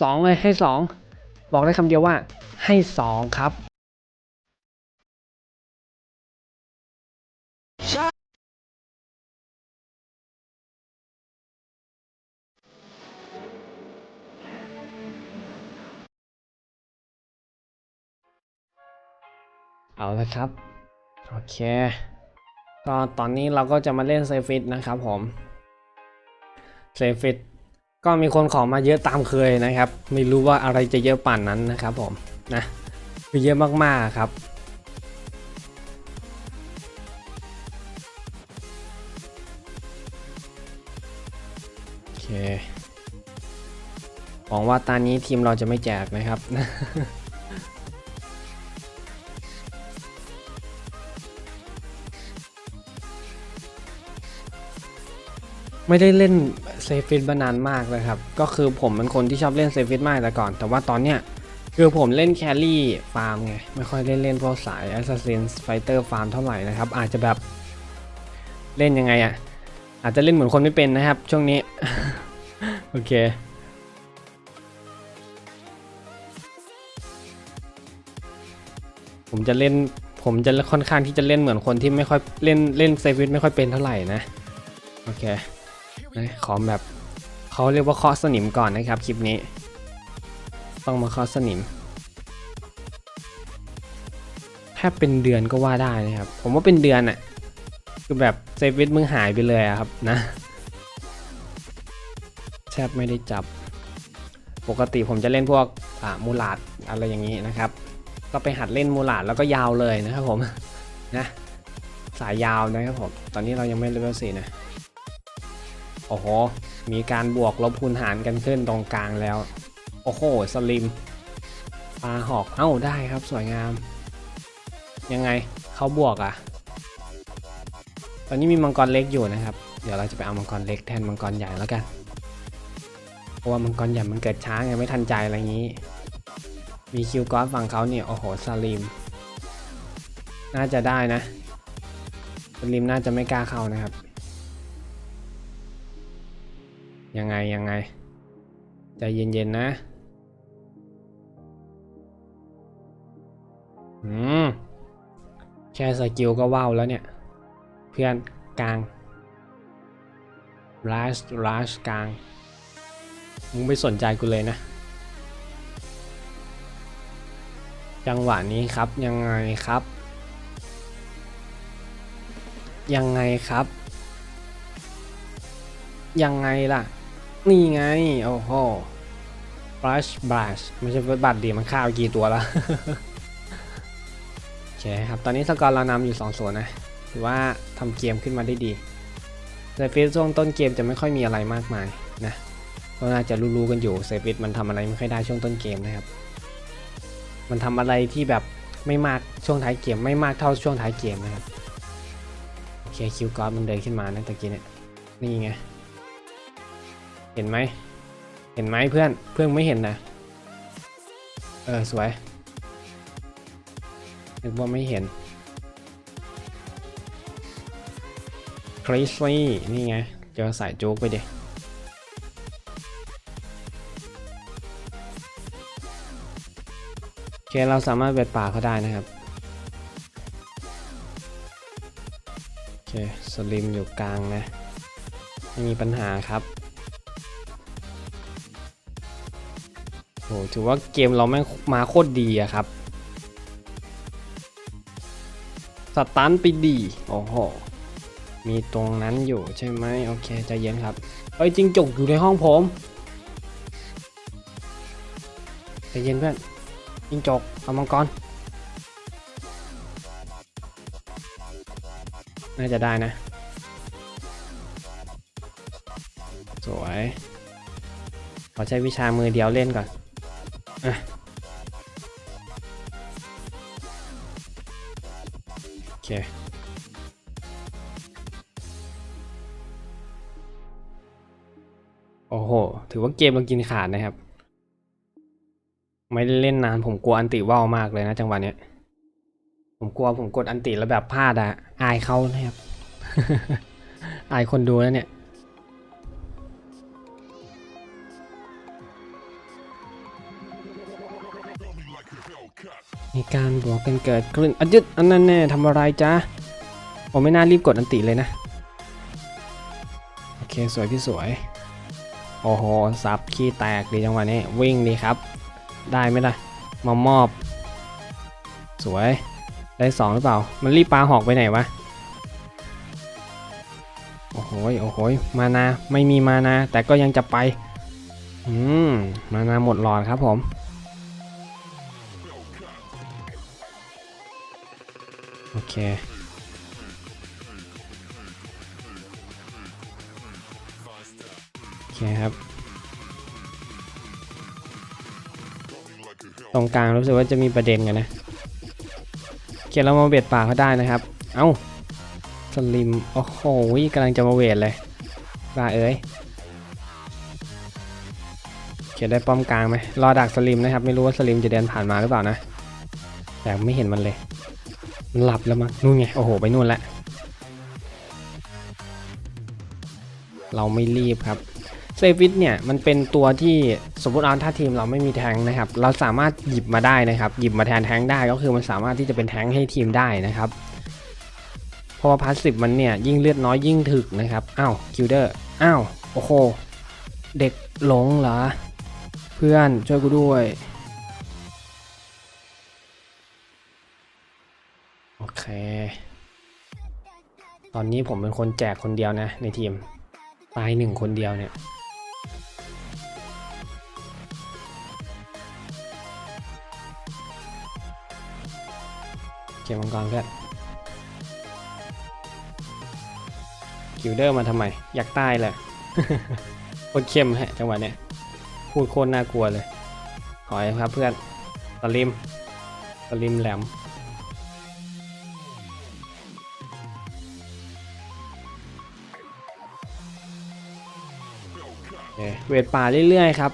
สองเลยให้สองบอกได้คำเดียวว่าให้สองครับเอาละครับ โอเค ก็ตอนนี้เราก็จะมาเล่นเซฟิตนะครับผม เซฟิต ก็มีคนขอมาเยอะตามเคยนะครับ ไม่รู้ว่าอะไรจะเยอะป่านนั้นนะครับผมนะคือเยอะมากๆครับโอเคหวังว่าตอนนี้ทีมเราจะไม่แจกนะครับไม่ได้เล่น เซฟิตมานานมากเลยครับ ก็คือผมเป็นคนที่ชอบเล่นเซฟิตมากแต่ก่อน แต่ว่าตอนเนี้ยคือผมเล่นแครี่ฟาร์มไง ไม่ค่อยเล่นเล่นพวกสาย Assassin Fighter ฟาร์มเท่าไหร่นะครับ อาจจะแบบเล่นยังไงอะ่ะ อาจจะเล่นเหมือนคนไม่เป็นนะครับ ช่วงนี้ โอเคผมจะเล่นผมจะค่อนข้างที่จะเล่นเหมือนคนที่ไม่ค่อยเล่นเล่นเซฟิตไม่ค่อยเป็นเท่าไหร่นะ โอเค ขอแบบเขาเรียกว่าเคาะสนิมก่อนนะครับคลิปนี้ ต้องมาเคาะสนิมแทบเป็นเดือนก็ว่าได้นะครับ ผมว่าเป็นเดือนอะคือแบบเซฟวิตมึงหายไปเลยอะครับนะแทบไม่ได้จับ ปกติผมจะเล่นพวกอ่ามูลาดอะไรอย่างนี้นะครับ ก็ไปหัดเล่นมูลาดแล้วก็ยาวเลยนะครับผมนะสายยาวนะครับผม ตอนนี้เรายังไม่เลเวลสี่นะ โอ้โห มีการบวกลบคูณหารกันขึ้นตรงกลางแล้ว โอ้โห สลิมปลาหอก เอ้า ได้ครับ สวยงาม ยังไง เขาบวกอะ่ะ ตอนนี้มีมังกรเล็กอยู่นะครับ เดี๋ยวเราจะไปเอามังกรเล็กแทนมังกรใหญ่แล้วกัน เพราะว่ามังกรใหญ่มันเกิดช้าไงไม่ทันใจอะไรอย่างนี้ มีคิวกอสฝั่งเขาเนี่ย โอ้โห สลิม น่าจะได้นะ สลิมน่าจะไม่กล้าเข้านะครับ ยังไงยังไงใจเย็นๆนะอืมแค่สกิลก็ว้าวแล้วเนี่ย เพื่อนกลางราชราชกลาง มึงไม่สนใจกูเลยนะ จังหวะนี้ครับยังไงครับ ยังไงครับ ยังไงล่ะ นี่ไง โอ้โห brush brush ไม่ใช่บัตรดีมันฆ่าไปกี่ตัวล้วโอเคครับ ตอนนี้สกอร์เรานำอยู่2ส่วนนะ ถือว่าทำเกมขึ้นมาได้ดีเซฟิสช่วงต้นเกมจะไม่ค่อยมีอะไรมากมายนะก็น่าจะรู้ๆกันอยู่เซฟิสมันทำอะไรไม่ค่อยได้ช่วงต้นเกมนะครับ มันทำอะไรที่แบบไม่มากช่วงท้ายเกมไม่มากเท่าช่วงท้ายเกมนะครับโอเคคิวกอสมันเดินขึ้นมานะตะกี้เนี่ยนี่ไง เห็นไหม เห็นไหมเพื่อน เพื่อนไม่เห็นนะ เออ สวย นึกว่าไม่เห็นคริสซี่นี่ไง เจอสายโจ๊กไปดิโอเค เราสามารถเบ็ดป่าเขาได้นะครับ โอเค สลิมอยู่กลางนะ ไม่มีปัญหาครับ โหถือว่าเกมเราแม่งมาโคตรดีอะครับ สตันไปดีโอ้โห มีตรงนั้นอยู่ใช่ไหมโอเคใจเย็นครับเอ้ยจริงจกอยู่ในห้องผมใจเย็นเพื่อนจริงจกเอามังกร น่าจะได้นะ สวยขอใช้วิชามือเดียวเล่นก่อน โอเคโอ้โห ถือว่าเกมเรากินขาดนะครับ ไม่ได้เล่นนานผมกลัวอันติว่าวมากเลยนะจังหวะเนี้ย ผมกลัวผมกดอันติแล้วแบบพลาดอะอายเขานะครับ อายคนดูแล้วเนี่ย มีการบวกกันเกิดขึ้นอันยึดอันนั้นแน่ทำอะไรจ๊ะผมไม่น่ารีบกดอันติเลยนะ โอเค สวยพี่สวย โอ้โหซับขี้แตกดีจังหวะนี้ วิ่งดีครับ ได้ไหมล่ะ มามอบ สวย ได้สองหรือเปล่า มันรีบปลาหอกไปไหนวะ โอ้โหโอ้โหยมานา ไม่มีมานา แต่ก็ยังจะไป อืม มานาหมดหลอดครับผม โอเค โอเคครับ ตรงกลางรู้สึกว่าจะมีประเด็นกันนะเขียนเรามาเบียดป่าเขาได้นะครับ เอ้า สลิม โอ้โหกำลังจะมาเวทเลยบ้าเอ้ยเขียนได้ป้อมกลางไหมรอดักสลิมนะครับ ไม่รู้ว่าสลิมจะเดินผ่านมาหรือเปล่านะ แต่ไม่เห็นมันเลย มันหลับแล้วมั้งนู่นไง โอ้โห ไปนู่นแล้วเราไม่รีบครับเซฟิตเนี่ยมันเป็นตัวที่สมมติเอาถ้าทีมเราไม่มีแทงนะครับ เราสามารถหยิบมาได้นะครับ หยิบมาแทนแทงได้ก็คือมันสามารถที่จะเป็นแทงให้ทีมได้นะครับเพราะว่าพาสซีฟมันเนี่ยยิ่งเลือดน้อยยิ่งถึกนะครับอ้าวคิวเดอร์อ้าวโอ้โหเด็กหลงเหรอ เพื่อนช่วยกูด้วย เค ตอนนี้ผมเป็นคนแจกคนเดียวนะ ในทีม ตายหนึ่งคนเดียวเนี่ย เกมมังกรเพื่อนคิวเดอร์มาทำไม อยากตายเลยโคตรเข้มฮะจังหวะเนี้ย พูดโคตรน่ากลัวเลยถอยครับเพื่อน สลิม สลิมแหลม เวทป่าเรื่อยๆครับ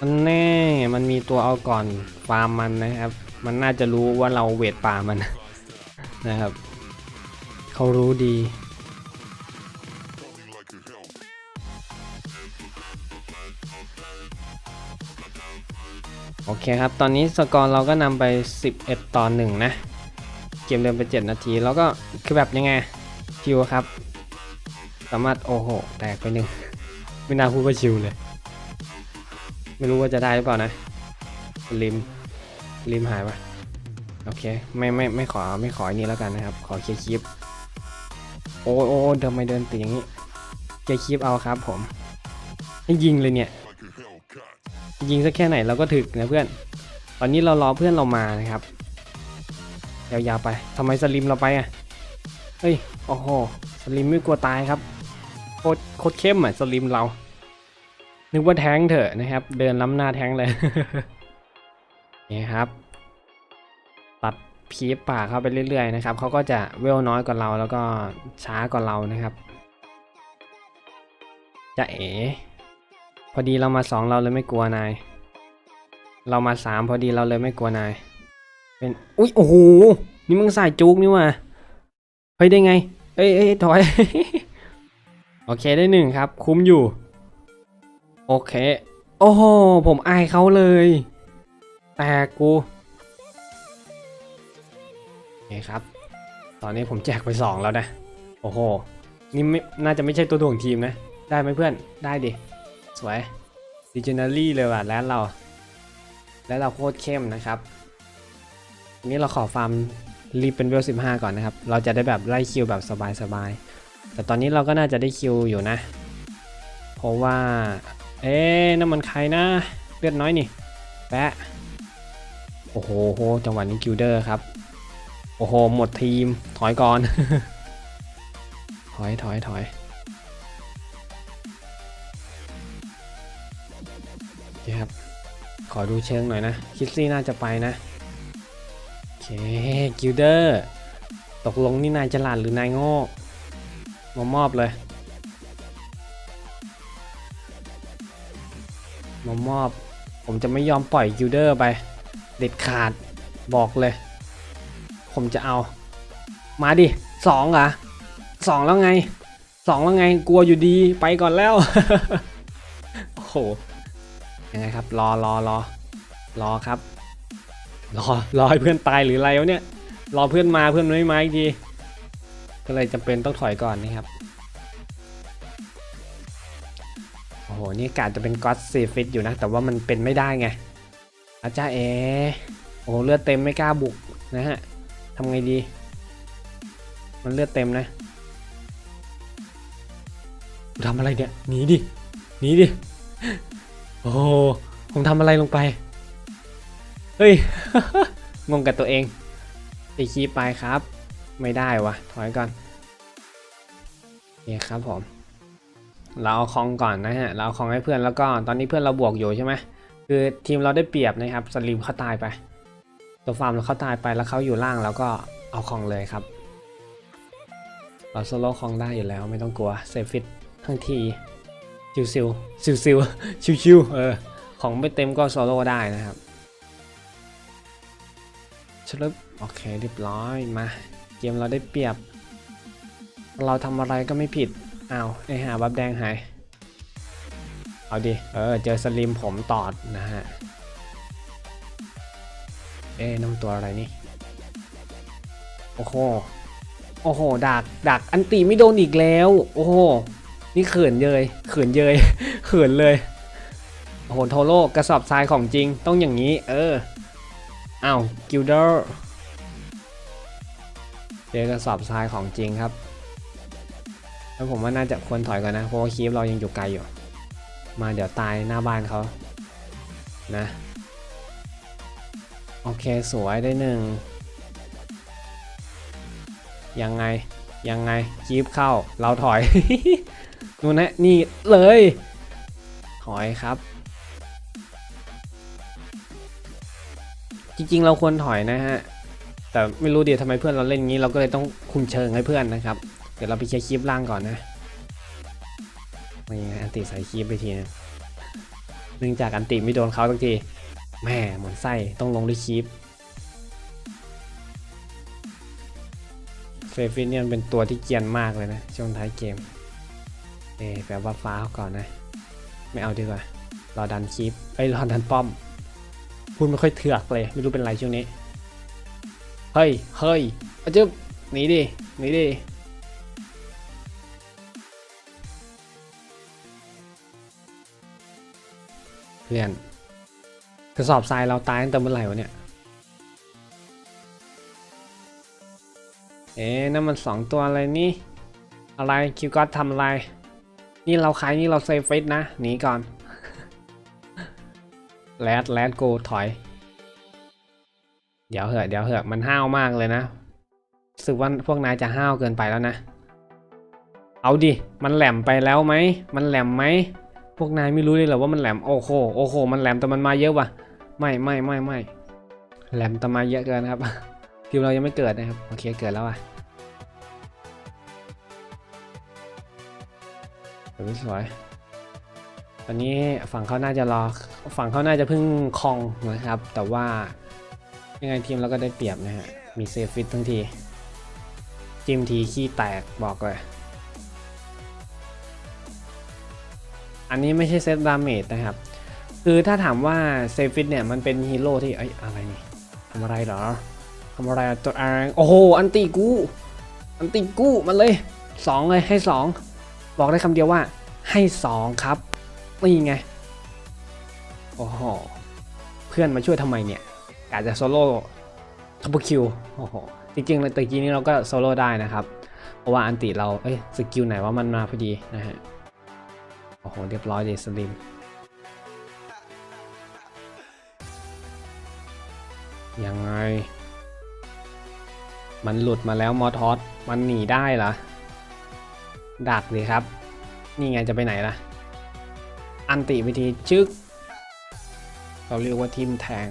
มันแน่ มันมีตัวเอาก่อนฟาร์มมันนะครับ มันน่าจะรู้ว่าเราเวทป่ามันนะครับ เขารู้ดี โอเคครับ ตอนนี้สกอร์เราก็นำไป 11 ต่อ1นะ เกมเดินไป 7 นาที แล้วก็คือแบบยังไงชิวครับ สามารถโอ้โห แตกไปหนึ่ง ไม่น่าพูดว่าชิวเลย ไม่รู้ว่าจะได้หรือเปล่านะลิมลิมหายปะโอเค ไม่ไม่ไม่ขอไม่ขออันนี้แล้วกันนะครับ ขอเคลียร์คลิป โอ้โอ้เดินไมเดินตีอย่างนี้เคลียร์คลิปเอาครับผม ให้ยิงเลยเนี่ย ยิงสักแค่ไหนเราก็ถึกนะเพื่อน ตอนนี้เรารอเพื่อนเรามานะครับ ยาวๆไปทำไมสลิมเราไปอะ เฮ้ย โอ้โห สลิมไม่กลัวตายครับ ตรโคตรเข้มอะสลิมเรา นึกว่าแท้งเถอะนะครับ เดินล้ำหน้าแท้งเลยนี่ครับ ตัดพีบป่าเข้าไปเรื่อยๆนะครับเขาก็จะเวลน้อยกว่าเราแล้วก็ช้ากว่าเรานะครับจะเอ๋พอดีเรามาสองเราเลยไม่กลัวนาย เรามาสามพอดีเราเลยไม่กลัวนาย เป็น อุ้ยโอ้โห นี่มึงใส่จุกนี่ว่ะเฮ้ยได้ไง เอ้ยเอ้ยถอย โอเคได้หนึ่งครับ คุ้มอยู่ โอเค โอ้โห ผมอายเขาเลย แต่กูโอเคครับ ตอนนี้ผมแจกไปสองแล้วนะ โอ้โห นี่ไม่น่าจะไม่ใช่ตัวถ่วงทีมนะ ได้ไหมเพื่อน ได้ดิ สวยดิจินารี่เลยว่ะแล้วเรา แล้วเราโคตรเข้มนะครับทีนี้เราขอฟาร์มรีบเป็นเวล15ก่อนนะครับ เราจะได้แบบไล่คิวแบบสบายๆ แต่ตอนนี้เราก็น่าจะได้คิวอยู่นะ เพราะว่า เอ๊ะนั่นมันใครนะ เลือดน้อยนี่แปะโอ้โหโหจังหวะนี้กิลเดอร์ครับ โอ้โห หมดทีม ถอยก่อน ถอยถอยถอยคครับ ขอดูเชิงหน่อยนะ คิดซี่น่าจะไปนะ โอเค กิลเดอร์ ตกลงนี่นายฉลาดหรือนายโง่ มามอบเลยมามอบ ผมจะไม่ยอมปล่อยกิลเดอร์ไป เด็ดขาดบอกเลย ผมจะเอา มาดิสองเหรอสองแล้วไงสองแล้วไงกลัวอยู่ดีไปก่อนแล้ว โอ้โหยังไงครับ รอรอรอรอครับ รอรอให้เพื่อนตายหรืออะไรวะเนี่ย รอเพื่อนมาเพื่อนไม่มาอีกที ก็เลยจำเป็นต้องถอยก่อนนะครับ โอ้โห นี่กาจะเป็นก็อตซีฟิตอยู่นะ แต่ว่ามันเป็นไม่ได้ไงอาจารย์เอโอ้โห เลือดเต็มไม่กล้าบุกนะฮะทำไงดี มันเลือดเต็มนะทำอะไรเนี่ย หนีดิ หนีดิ โอ้โหผมทำอะไรลงไป เฮ้ย งงกับตัวเองตีคีไปครับ ไม่ได้วะถอยก่อนนี่ครับผม เราเอาคองก่อนนะฮะ เราเอาคองให้เพื่อนแล้วก็ตอนนี้เพื่อนเราบวกอยู่ใช่ไหมคือทีมเราได้เปรียบนะครับสลิมเขาตายไปตัวฟาร์มเราเขาตายไปแล้วเขาอยู่ล่างแล้วก็เอาคองเลยครับ เราโซโล่คองได้อยู่แล้วไม่ต้องกลัวเซฟิตทั้งทีซิวซิวซิวซิวชิวชิวเออของไม่เต็มก็โซโล่ได้นะครับชลึบโอเคเรียบร้อยมา เกมเราได้เปรียบ เราทำอะไรก็ไม่ผิดอ้าวไอหาบับแดงหาย เอาดิ เออ เจอสลิมผมตอดนะฮะ เอ๊ะน้ำตัวอะไรนี่ โอ้โห โอ้โห ดัก ดัก อันตีไม่โดนอีกแล้ว โอ้โห นี่เขินเยยเขินเยยเขินเลย โอ้โห โทโร่กระสอบทรายของจริง ต้องอย่างนี้ เออ อ้าว กิลเดอร์ จอกระสอบทรายของจริงครับ แล้วผมว่าน่าจะควรถอยก่อนนะ เพราะว่าคีฟเรายังอยู่ไกลอยู่ มาเดี๋ยวตายหน้าบ้านเขานะ โอเคสวยได้หนึ่ง ยังไง ยังไงคีฟเข้า เราถอยนู่นนะนี่เลย ถอยครับจริงๆ เราควรถอยนะฮะ แต่ไม่รู้เดี๋ยวทำไมเพื่อนเราเล่นงี้เราก็เลยต้องคุมเชิงให้เพื่อนนะครับ เดี๋ยวเราไปเคลียร์คลิปล่างก่อนนะไม่งั้นอันติใส่คลิปไปทีนึงเนื่องจากอันติไม่โดนเขาสักทีแม่หมดไส้ต้องลงด้วยคลิปเฟฟินเนี่ยนเป็นตัวที่เกียนมากเลยนะ ช่วงท้ายเกมเอ๊แปลว่าฟ้าเขาก่อนนะ ไม่เอาดีกว่ารอดันคลิปเอ้รอดันป้อมพูดไม่ค่อยเถือกเลย ไม่รู้เป็นไรช่วงนี้ เฮ้ย เฮ้ยอาจึ๊บหนีดิ หนีดิ เพื่อนกระสอบทรายเราตายตั้งแต่เมื่อไหร่วะเนี่ย เอ๊ะนั่นมันสองตัวอะไรนี่ อะไรคิวก็ทำอะไร นี่เราขายนี่เราเซฟเฟสนะ หนีก่อน แลดแลดโกถอย เดี๋ยวเหอะเดี๋ยวเหอะมันห้าวมากเลยนะรู้สึกว่าพวกนายจะห้าวเกินไปแล้วนะ เอาดิ มันแหลมไปแล้วไหม มันแหลมไหม พวกนายไม่รู้เลยเหรอว่ามันแหลม โอ้โห โอ้โห มันแหลมแต่มันมาเยอะว่ะ ไม่ไม่ไม่ไม่ แหลมแต่มาเยอะเกินครับ ทีมเรายังไม่เกิดนะครับ โอเค เกิดแล้วอะสวยสวยตอนนี้ฝั่งเขาน่าจะรอ ฝั่งเขาน่าจะเพิ่งคลองนะครับ แต่ว่า ยังไงทีมเราก็ได้เปรียบนะฮะ มีเซฟฟิตทั้งที จิ้มทีขี้แตกบอกเลย อันนี้ไม่ใช่เซตดาเมจนะครับ คือถ้าถามว่าเซฟฟิตเนี่ยมันเป็นฮีโร่ที่เอ้อะไรนี่ทำอะไรเหรอทำอะไรตัวแรงโอ้โห อันตีกู อันตีกูมันเลยสองเลยให้สองบอกได้คำเดียวว่าให้สองครับนี่ไง โอ้โห เพื่อนมาช่วยทำไมเนี่ย กาจจะโซโล่ทับคิวโอ้โหจริงๆเลยตะกี้นี้เราก็โซโล่ได้นะครับ เพราะว่าอันติเราเอ้ยสกิลไหนว่ามันมาพอดีนะฮะโอ้โหเรียบร้อยเลยสลิมยังไง มันหลุดมาแล้วมอทอสมันหนีได้เหรอ ดักเลยครับ นี่ไงจะไปไหนล่ะ อันติวิธีชึก เราเรียกว่าทิมแทง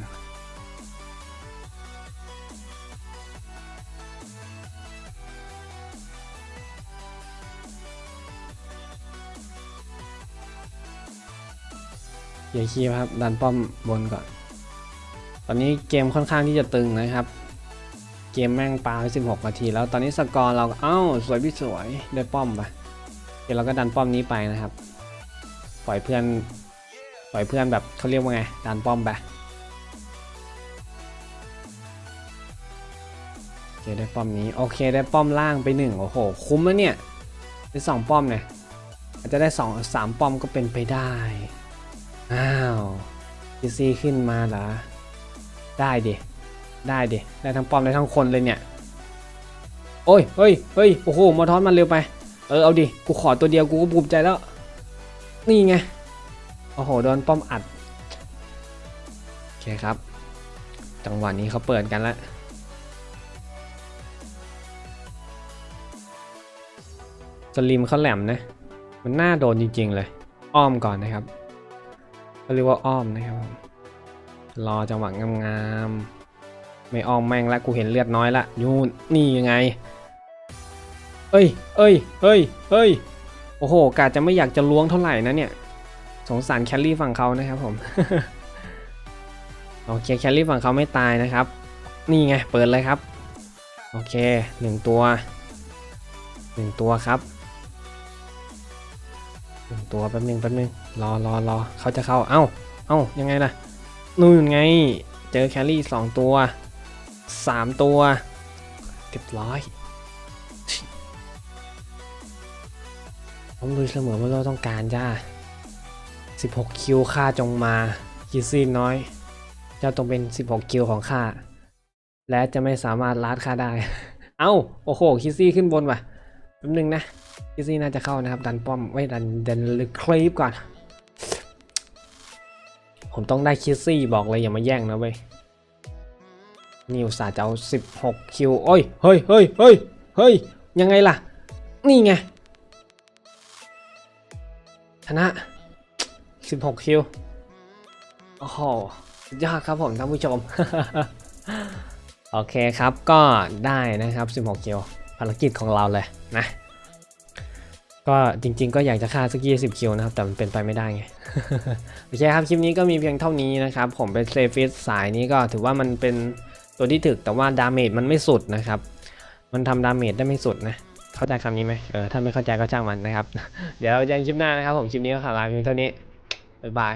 เกียร์คีย์ครับ ดันป้อมบนก่อน ตอนนี้เกมค่อนข้างที่จะตึงนะครับ เกมแม่งปาไป16นาที แล้วตอนนี้สกอร์เราก็เอ้าสวยพี่สวยได้ป้อมไปเดี๋ยวเราก็ดันป้อมนี้ไปนะครับ ปล่อยเพื่อน ปล่อยเพื่อนแบบเขาเรียกว่าไง ดันป้อมไปเคได้ป้อมนี้โอเคได้ป้อมล่างไปหนึ่งโอ้โหคุ้มแล้วเนี่ยได้สองป้อมเนี่ยอาจจะได้สองสามป้อมก็เป็นไปได้ อ้าวพีซีขึ้นมาเหรอ ได้ดิ ได้ดิ ได้ทั้งป้อมได้ทั้งคนเลยเนี่ย โอ้ย เฮ้ย เฮ้ย โอ้โห มอทอนมันเร็วไป เออ เอาดิ กูขอตัวเดียว กูก็ภูมิใจแล้ว นี่ไง โอ้โห โดนป้อมอัด โอเคครับ จังหวะนี้เขาเปิดกันแล้วสลิมเขาแหลมนะ มันน่าโดนจริงๆเลย อ้อมก่อนนะครับ เขาเรียกว่าอ้อมนะครับผมรอจังหวะงามๆไม่อ้อมแม่งละกูเห็นเลือดน้อยละยูนี่ยังไง เอ้ยเอ้ยเฮ้ยเฮ้ยโอ้โหกาจะไม่อยากจะล้วงเท่าไหร่นะเนี่ย สงสารแคลรี่ฝั่งเขานะครับผมโอเคแคลรี่ฝั่งเขาไม่ตายนะครับ นี่ไงเปิดเลยครับ โอเคหนึ่งตัวหนึ่งตัวครับ ตัวแป๊บนึงแป๊บนึงรอรอรอเขาจะเข้า เอ้า เอ้า ยังไงล่ะ นู่นไง เจอแคลรี่สองตัวสามตัวเรียบร้อยผมรู้เสมอว่าเราต้องการจ้า 16 คิวค่าจงมาคิซี่น้อย เจ้าต้องเป็น 16 คิวของข้า และจะไม่สามารถลัดข้าได้ เอ้า โอ้โห คิซี่ขึ้นบนว่ะ ป๊บนึงนะคิซี่น่าจะเข้านะครับ ดันป้อมไว้ดันดันลึกคลีปก่อน ผมต้องได้คิซี่บอกเลยอย่ามาแย่งนะเว้ยนิวสาจะเอา 16 คิว โอ้ย เฮ้ยเฮ้ยเฮ้ยเฮ้ย ยังไงล่ะ นี่ไง ชนะ 16 คิว โอ้โหยอดครับผมท่านผู้ชม โอเคครับ ก็ได้นะครับ 16 คิว ภารกิจของเราเลยนะก็จริงๆก็อยากจะฆ่าสัก20คิวนะครับ แต่มันเป็นไปไม่ได้ไง โอเคครับ คลิปนี้ก็มีเพียงเท่านี้นะครับ ผมเป็นเซฟิสสายนี้ก็ถือว่ามันเป็นตัวที่ถึกแต่ว่าดาเมจมันไม่สุดนะครับ มันทำดาเมจได้ไม่สุดนะ เข้าใจคำนี้ไหมเออถ้าไม่เข้าใจก็ช่างมันนะครับ เดี๋ยวเราเจอกันคลิปหน้านะครับ ผมคลิปนี้ก็ขอลาเพียงเท่านี้บ๊ายบาย